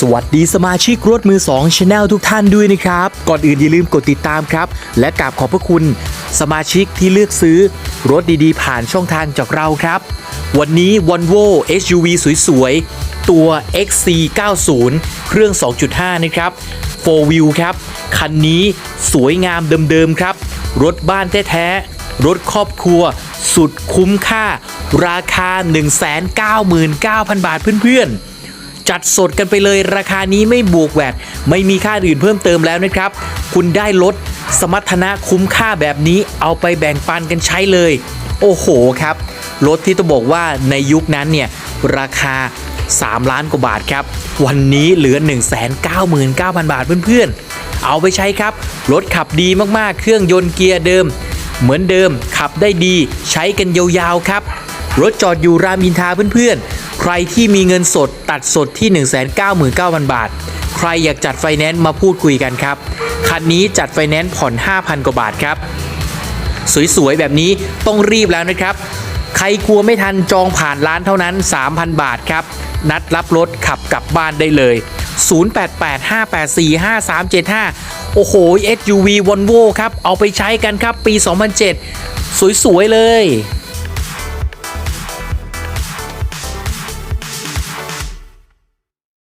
สวัสดีสมาชิกรถมือ2 Channel ทุกท่านด้วยนะครับ ก่อนอื่นอย่าลืมกดติดตามครับ และกราบขอบพระคุณ สมาชิกที่เลือกซื้อ รถดีๆ ผ่านช่องทางจากเราครับ วันนี้ Volvo SUV สวยๆ ตัว XC90 เครื่อง 2.5 นะครับ 4 Wheel ครับ คันนี้สวยงามเดิมๆครับ รถบ้านแท้ๆรถครอบครัว สุดคุ้มค่า ราคา 199,000 บาทเพื่อนๆ จัดสดกันไปเลยราคานี้ไม่บวกแวดไม่มีค่าอื่นเพิ่มเติมแล้วนะครับ คุณได้รถสมรรถนะคุ้มค่าแบบนี้เอาไปแบ่งปันกันใช้เลย โอ้โหครับรถที่ต้องบอกว่าในยุคนั้นเนี่ยราคา 3 ล้านกว่าบาทครับ วันนี้เหลือ 199,000 บาทเพื่อนๆ เอาไปใช้ครับ รถขับดีมากๆ เครื่องยนต์เกียร์เดิม เหมือนเดิมขับได้ดีใช้กันยาวๆครับ รถจอดอยู่รามอินทาเพื่อนๆ ใครที่มีเงินสดตัดสดที่ 199,000 บาท ใครอยากจัดไฟแนนซ์มาพูดคุยกันครับ คันนี้จัดไฟแนนซ์ผ่อน 5,000 กว่าบาทครับ สวยๆ แบบนี้ต้องรีบแล้วนะครับ ใครกลัวไม่ทันจองผ่านร้านเท่านั้น 3,000 บาทครับ นัดรับรถขับกลับบ้านได้เลย 0885845375 โอ้โห SUV Volvo ครับ เอาไปใช้กันครับปี 2007 สวยๆ เลย